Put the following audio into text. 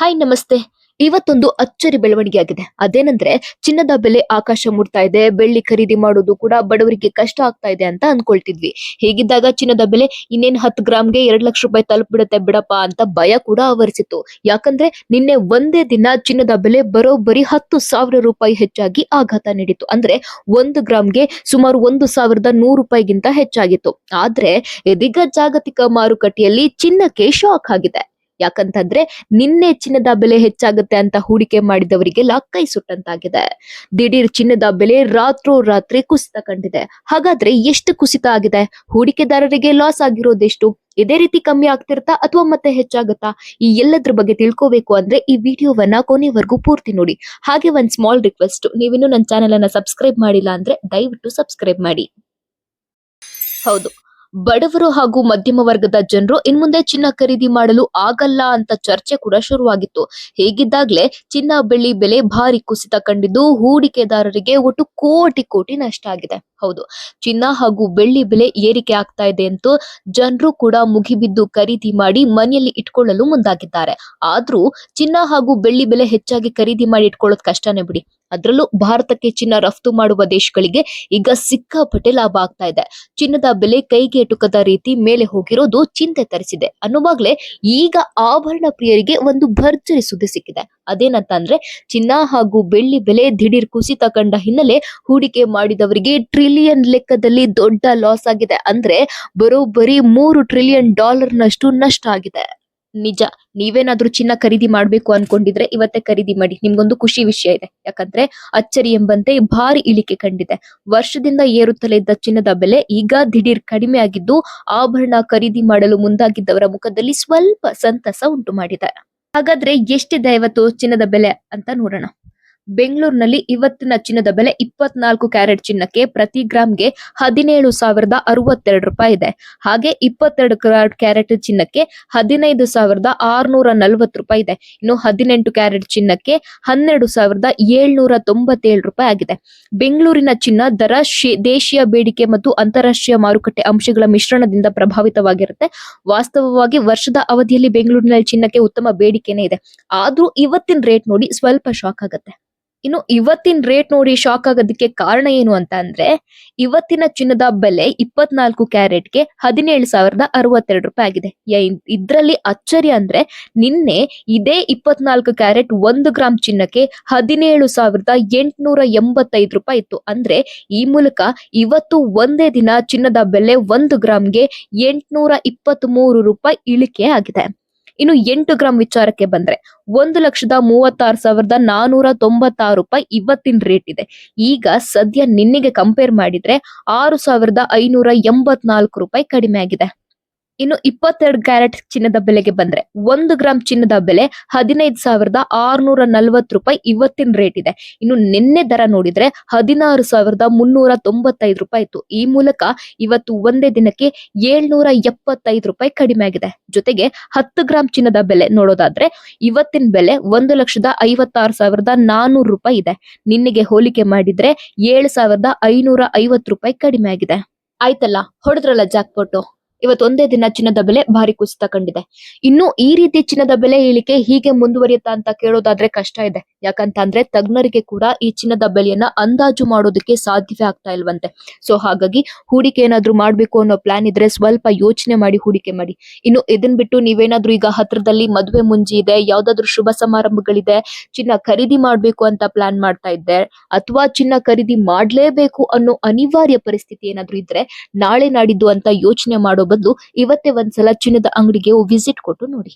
Hi ನಮಸ್ತೆ. ಇವತ್ತೊಂದು ಅಚ್ಚರಿ ಬೆಳವಣಿಗೆ ಆಗಿದೆ ಅದೇನಂದ್ರೆ, ಚಿನ್ನದ ಬೆಲೆ ಆಕಾಶ ಮುಟ್ತಾ ಇದೆ, ಬೆಳ್ಳಿ ಖರೀದಿ ಮಾಡೋದು ಕೂಡ ಬಡವರಿಗೆ ಕಷ್ಟ ಆಗ್ತಾ ಇದೆ ಅಂತ ಅನ್ಕೊಳ್ತಿದ್ವಿ. ಹೀಗಿದ್ದಾಗ ಚಿನ್ನದ ಬೆಲೆ ಇನ್ನೇನ್ ಹತ್ತು ಗ್ರಾಮ್ಗೆ ಎರಡ್ ಲಕ್ಷ ರೂಪಾಯಿ ತಲುಪಿಬಿಡುತ್ತೆ ಬಿಡಪ್ಪ ಅಂತ ಭಯ ಕೂಡ ಆವರಿಸಿತ್ತು. ಯಾಕಂದ್ರೆ, ನಿನ್ನೆ ಒಂದೇ ದಿನ ಚಿನ್ನದ ಬೆಲೆ ಬರೋಬ್ಬರಿ ಹತ್ತು ಸಾವಿರ ರೂಪಾಯಿ ಹೆಚ್ಚಾಗಿ ಆಘಾತ ನೀಡಿತು ಅಂದ್ರೆ, ಒಂದು ಗ್ರಾಮ್ಗೆ ಸುಮಾರು ಒಂದು ಸಾವಿರದ ನೂರು ರೂಪಾಯಿಗಿಂತ ಹೆಚ್ಚಾಗಿತ್ತು. ಆದ್ರೆ, ಇದೀಗ ಜಾಗತಿಕ ಮಾರುಕಟ್ಟೆಯಲ್ಲಿ ಚಿನ್ನಕ್ಕೆ ಶಾಕ್ ಆಗಿದೆ. ಯಾಕಂತಂದ್ರೆ ನಿನ್ನೆ ಚಿನ್ನದ ಬೆಲೆ ಹೆಚ್ಚಾಗುತ್ತೆ ಅಂತ ಹೂಡಿಕೆ ಮಾಡಿದವರಿಗೆಲ್ಲ ಕೈ ಸುಟ್ಟಂತಾಗಿದೆ. ದಿಢೀರ್ ಚಿನ್ನದ ಬೆಲೆ ರಾತ್ರೋರಾತ್ರಿ ಕುಸಿತ ಕಂಡಿದೆ. ಹಾಗಾದ್ರೆ ಎಷ್ಟು ಕುಸಿತ ಆಗಿದೆ? ಹೂಡಿಕೆದಾರರಿಗೆ ಲಾಸ್ ಆಗಿರೋದೆಷ್ಟು? ಇದೇ ರೀತಿ ಕಮ್ಮಿ ಆಗ್ತಿರ್ತಾ ಅಥವಾ ಮತ್ತೆ ಹೆಚ್ಚಾಗುತ್ತಾ? ಈ ಎಲ್ಲದ್ರ ಬಗ್ಗೆ ತಿಳ್ಕೋಬೇಕು ಅಂದ್ರೆ ಈ ವಿಡಿಯೋವನ್ನ ಕೊನೆವರೆಗೂ ಪೂರ್ತಿ ನೋಡಿ. ಹಾಗೆ ಒಂದ್ ಸ್ಮಾಲ್ ರಿಕ್ವೆಸ್ಟ್ ನೀವಿನ್ನೂ ನನ್ನ ಚಾನೆಲ್ ಅನ್ನ ಸಬ್ಸ್ಕ್ರೈಬ್ ಮಾಡಿಲ್ಲ ಅಂದ್ರೆ ದಯವಿಟ್ಟು ಸಬ್ಸ್ಕ್ರೈಬ್ ಮಾಡಿ. ಹೌದು. ಬಡವರು ಹಾಗೂ ಮಧ್ಯಮ ವರ್ಗದ ಜನರು ಇನ್ಮುಂದೆ ಚಿನ್ನ ಖರೀದಿ ಮಾಡಲು ಆಗಲ್ಲ ಅಂತ ಚರ್ಚೆ ಕೂಡ ಶುರುವಾಗಿತ್ತು. ಹೇಗಿದ್ದಾಗ್ಲೆ ಚಿನ್ನ ಬೆಳ್ಳಿ ಬೆಲೆ ಭಾರಿ ಕುಸಿತ ಕಂಡಿದ್ದು ಹೂಡಿಕೆದಾರರಿಗೆ ಒಟ್ಟು ಕೋಟಿ ಕೋಟಿ ನಷ್ಟ ಆಗಿದೆ. ಹೌದು, ಚಿನ್ನ ಹಾಗೂ ಬೆಳ್ಳಿ ಬೆಲೆ ಏರಿಕೆ ಆಗ್ತಾ ಇದೆ ಅಂತೂ ಜನರು ಕೂಡ ಮುಗಿಬಿದ್ದು ಖರೀದಿ ಮಾಡಿ ಮನೆಯಲ್ಲಿ ಇಟ್ಕೊಳ್ಳಲು ಮುಂದಾಗಿದ್ದಾರೆ. ಆದ್ರೂ ಚಿನ್ನ ಹಾಗೂ ಬೆಳ್ಳಿ ಬೆಲೆ ಹೆಚ್ಚಾಗಿ ಖರೀದಿ ಮಾಡಿ ಇಟ್ಕೊಳ್ಳೋದು ಕಷ್ಟನೇ ಬಿಡಿ. ಅದರಲ್ಲೂ ಭಾರತಕ್ಕೆ ಚಿನ್ನ ರಫ್ತು ಮಾಡುವ ದೇಶಗಳಿಗೆ ಈಗ ಸಿಕ್ಕಾಪಟ್ಟೆ ಲಾಭ ಆಗ್ತಾ ಇದೆ. ಚಿನ್ನದ ಬೆಲೆ ಕೈಗೆ ಎಟುಕದ ರೀತಿ ಮೇಲೆ ಹೋಗಿರೋದು ಚಿಂತೆ ತರಿಸಿದೆ. ಅನ್ನುವಾಗ್ಲೇ ಈಗ ಆಭರಣ ಪ್ರಿಯರಿಗೆ ಒಂದು ಭರ್ಜರಿ ಸುದ್ದಿ ಸಿಕ್ಕಿದೆ. ಅದೇನಂತ ಅಂದ್ರೆ ಚಿನ್ನ ಹಾಗೂ ಬೆಳ್ಳಿ ಬೆಲೆ ದಿಢೀರ್ ಕುಸಿತ ಕಂಡ ಹಿನ್ನೆಲೆ ಹೂಡಿಕೆ ಮಾಡಿದವರಿಗೆ ಟ್ರಿಲಿಯನ್ ಲೆಕ್ಕದಲ್ಲಿ ದೊಡ್ಡ ಲಾಸ್ ಆಗಿದೆ. ಅಂದ್ರೆ ಬರೋಬ್ಬರಿ ಮೂರು ಟ್ರಿಲಿಯನ್ ಡಾಲರ್ ನಷ್ಟು ನಷ್ಟ ಆಗಿದೆ. ನಿಜ. ನೀವೇನಾದ್ರೂ ಚಿನ್ನ ಖರೀದಿ ಮಾಡ್ಬೇಕು ಅನ್ಕೊಂಡಿದ್ರೆ ಇವತ್ತೇ ಖರೀದಿ ಮಾಡಿ. ನಿಮ್ಗೊಂದು ಖುಷಿ ವಿಷಯ ಇದೆ. ಯಾಕಂದ್ರೆ ಅಚ್ಚರಿ ಎಂಬಂತೆ ಭಾರಿ ಇಳಿಕೆ ಕಂಡಿದೆ. ವರ್ಷದಿಂದ ಏರುತ್ತಲೇ ಇದ್ದ ಚಿನ್ನದ ಬೆಲೆ ಈಗ ದಿಢೀರ್ ಕಡಿಮೆ ಆಗಿದ್ದು ಆಭರಣ ಖರೀದಿ ಮಾಡಲು ಮುಂದಾಗಿದ್ದವರ ಮುಖದಲ್ಲಿ ಸ್ವಲ್ಪ ಸಂತಸ ಉಂಟು ಮಾಡಿದೆ. ಹಾಗಾದ್ರೆ ಎಷ್ಟಿದೆ ಇವತ್ತು ಚಿನ್ನದ ಬೆಲೆ ಅಂತ ನೋಡೋಣ. ಬೆಂಗಳೂರಿನಲ್ಲಿ ಇವತ್ತಿನ ಚಿನ್ನದ ಬೆಲೆ ಇಪ್ಪತ್ನಾಲ್ಕು ಕ್ಯಾರೆಟ್ ಚಿನ್ನಕ್ಕೆ ಪ್ರತಿ ಗ್ರಾಮ್ಗೆ ಹದಿನೇಳು ಸಾವಿರದ ಅರವತ್ತೆರಡು ರೂಪಾಯಿ ಇದೆ. ಹಾಗೆ ಇಪ್ಪತ್ತೆರಡು ಕ್ಯಾರೆಟ್ ಚಿನ್ನಕ್ಕೆ ಹದಿನೈದು ಸಾವಿರದ ಆರ್ನೂರ ನಲವತ್ತು ರೂಪಾಯಿ ಇದೆ. ಇನ್ನು ಹದಿನೆಂಟು ಕ್ಯಾರೆಟ್ ಚಿನ್ನಕ್ಕೆ ಹನ್ನೆರಡು ಸಾವಿರದ ಏಳ್ನೂರ ತೊಂಬತ್ತೇಳು ರೂಪಾಯಿ ಆಗಿದೆ. ಬೆಂಗಳೂರಿನ ಚಿನ್ನ ದರ ದೇಶೀಯ ಬೇಡಿಕೆ ಮತ್ತು ಅಂತಾರಾಷ್ಟ್ರೀಯ ಮಾರುಕಟ್ಟೆ ಅಂಶಗಳ ಮಿಶ್ರಣದಿಂದ ಪ್ರಭಾವಿತವಾಗಿರುತ್ತೆ. ವಾಸ್ತವವಾಗಿ ವರ್ಷದ ಅವಧಿಯಲ್ಲಿ ಬೆಂಗಳೂರಿನಲ್ಲಿ ಚಿನ್ನಕ್ಕೆ ಉತ್ತಮ ಬೇಡಿಕೆನೇ ಇದೆ. ಆದ್ರೂ ಇವತ್ತಿನ ರೇಟ್ ನೋಡಿ ಸ್ವಲ್ಪ ಶಾಕ್ ಆಗುತ್ತೆ. ಇನ್ನು ಇವತ್ತಿನ ರೇಟ್ ನೋಡಿ ಶಾಕ್ ಆಗೋದಕ್ಕೆ ಕಾರಣ ಏನು ಅಂತ ಅಂದ್ರೆ, ಇವತ್ತಿನ ಚಿನ್ನದ ಬೆಲೆ ಇಪ್ಪತ್ನಾಲ್ಕು ಕ್ಯಾರೆಟ್ಗೆ ಹದಿನೇಳು ಸಾವಿರದ ಅರವತ್ತೆರಡು ರೂಪಾಯಿ ಆಗಿದೆ. ಇದ್ರಲ್ಲಿ ಅಚ್ಚರಿ ಅಂದ್ರೆ ನಿನ್ನೆ ಇದೇ ಇಪ್ಪತ್ನಾಲ್ಕು ಕ್ಯಾರೆಟ್ ಒಂದು ಗ್ರಾಮ್ ಚಿನ್ನಕ್ಕೆ ಹದಿನೇಳು ಸಾವಿರದ ಎಂಟುನೂರ ಎಂಬತ್ತೈದು ರೂಪಾಯಿ ಇತ್ತು. ಅಂದ್ರೆ ಈ ಮೂಲಕ ಇವತ್ತು ಒಂದೇ ದಿನ ಚಿನ್ನದ ಬೆಲೆ ಒಂದು ಗ್ರಾಮ್ಗೆ ಎಂಟುನೂರ ಇಪ್ಪತ್ತ್ ಮೂರು ರೂಪಾಯಿ ಇಳಿಕೆ ಆಗಿದೆ. ಇನ್ನು ಎಂಟು ಗ್ರಾಂ ವಿಚಾರಕ್ಕೆ ಬಂದ್ರೆ ಒಂದು ಲಕ್ಷದ ಮೂವತ್ತಾರು ಸಾವಿರದ ನಾನೂರ ತೊಂಬತ್ತಾರು ರೂಪಾಯಿ ಇವತ್ತಿನ ರೇಟ್ ಇದೆ. ಈಗ ಸದ್ಯ ನಿನ್ನೆಗೆ ಕಂಪೇರ್ ಮಾಡಿದ್ರೆ ಆರು ಸಾವಿರದ ಐನೂರ ಎಂಬತ್ನಾಲ್ಕು ರೂಪಾಯಿ ಕಡಿಮೆ ಆಗಿದೆ. ಇನ್ನು ಇಪ್ಪತ್ತೆರಡು ಕ್ಯಾರೆಟ್ ಚಿನ್ನದ ಬೆಲೆಗೆ ಬಂದ್ರೆ ಒಂದು ಗ್ರಾಮ್ ಚಿನ್ನದ ಬೆಲೆ ಹದಿನೈದು ಸಾವಿರದ ಆರ್ನೂರ ನಲ್ವತ್ತು ರೂಪಾಯಿ ಇವತ್ತಿನ ರೇಟ್ ಇದೆ. ಇನ್ನು ನಿನ್ನೆ ದರ ನೋಡಿದ್ರೆ ಹದಿನಾರು ಸಾವಿರದ ಮುನ್ನೂರ ತೊಂಬತ್ತೈದು ರೂಪಾಯಿ ಇತ್ತು. ಈ ಮೂಲಕ ಇವತ್ತು ಒಂದೇ ದಿನಕ್ಕೆ ಏಳ್ನೂರ ಎಪ್ಪತ್ತೈದು ರೂಪಾಯಿ ಕಡಿಮೆ ಆಗಿದೆ. ಜೊತೆಗೆ ಹತ್ತು ಗ್ರಾಂ ಚಿನ್ನದ ಬೆಲೆ ನೋಡೋದಾದ್ರೆ ಇವತ್ತಿನ ಬೆಲೆ ಒಂದು ಲಕ್ಷದ ಐವತ್ತಾರು ಸಾವಿರದ ನಾನೂರು ರೂಪಾಯಿ ಇದೆ. ನಿನ್ನೆಗೆ ಹೋಲಿಕೆ ಮಾಡಿದ್ರೆ ಏಳು ಸಾವಿರದ ಐನೂರ ಐವತ್ತು ರೂಪಾಯಿ ಕಡಿಮೆ ಆಗಿದೆ. ಆಯ್ತಲ್ಲ, ಹೊಡೆದ್ರಲ್ಲ ಜಾಕ್ಪೋಟು? ಇವತ್ತು ಒಂದೇ ದಿನ ಚಿನ್ನದ ಬೆಲೆ ಭಾರಿ ಕುಸಿತ ಕಂಡಿದೆ. ಇನ್ನು ಈ ರೀತಿ ಚಿನ್ನದ ಬೆಲೆ ಇಳಿಕೆ ಹೀಗೆ ಮುಂದುವರಿಯುತ್ತಾ ಅಂತ ಕೇಳೋದಾದ್ರೆ ಕಷ್ಟ ಇದೆ. ಯಾಕಂತಂದ್ರೆ ತಜ್ಞರಿಗೆ ಕೂಡ ಈ ಚಿನ್ನದ ಬೆಲೆಯನ್ನ ಅಂದಾಜು ಮಾಡೋದಕ್ಕೆ ಸಾಧ್ಯವೇ ಆಗ್ತಾ ಇಲ್ವಂತೆ. ಸೊ ಹಾಗಾಗಿ ಹೂಡಿಕೆ ಏನಾದ್ರು ಮಾಡ್ಬೇಕು ಅನ್ನೋ ಪ್ಲಾನ್ ಇದ್ರೆ ಸ್ವಲ್ಪ ಯೋಚನೆ ಮಾಡಿ ಹೂಡಿಕೆ ಮಾಡಿ. ಇನ್ನು ಇದನ್ ಬಿಟ್ಟು ನೀವೇನಾದ್ರು ಈಗ ಹತ್ರದಲ್ಲಿ ಮದುವೆ ಮುಂಜಿ ಇದೆ, ಯಾವ್ದಾದ್ರು ಶುಭ ಸಮಾರಂಭಗಳಿದೆ, ಚಿನ್ನ ಖರೀದಿ ಮಾಡ್ಬೇಕು ಅಂತ ಪ್ಲಾನ್ ಮಾಡ್ತಾ ಇದ್ದೆ, ಅಥವಾ ಚಿನ್ನ ಖರೀದಿ ಮಾಡ್ಲೇಬೇಕು ಅನ್ನೋ ಅನಿವಾರ್ಯ ಪರಿಸ್ಥಿತಿ ಏನಾದ್ರು ಇದ್ರೆ ನಾಳೆ ನಾಡಿದ್ದು ಅಂತ ಯೋಚನೆ ಮಾಡೋ ಬದಲು ಇವತ್ತೇ ಒಂದ್ಸಲ ಚಿನ್ನದ ಅಂಗಡಿಗೆ ವಿಸಿಟ್ ಕೊಟ್ಟು ನೋಡಿ.